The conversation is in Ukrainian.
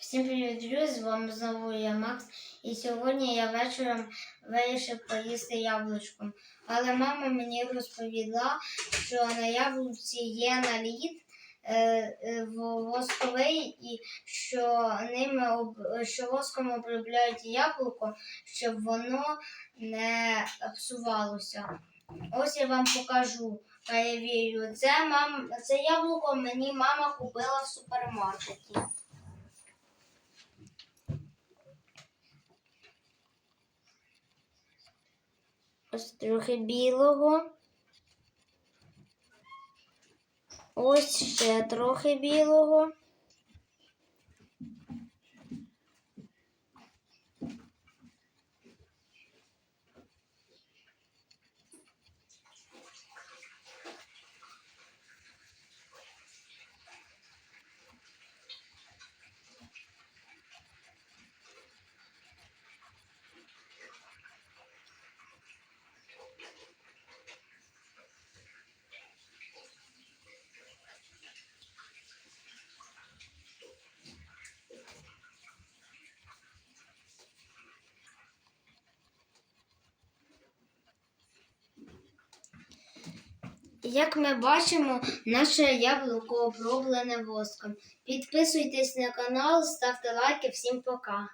Всім привіт, друзі! З вами знову я Макс. І сьогодні я вечором вирішив поїсти яблучком. Але мама мені розповіла, що на яблуці є наліт е, е, восковий, і що ними об- що воском обробляють яблуко, щоб воно не псувалося. Ось я вам покажу. Перевірю. Це мам, це яблуко мені мама купила в супермаркеті. Ось трохи білого. Ось ще трохи білого. Як ми бачимо, наше яблуко оброблене воском. Підписуйтесь на канал, ставте лайки. Всім пока.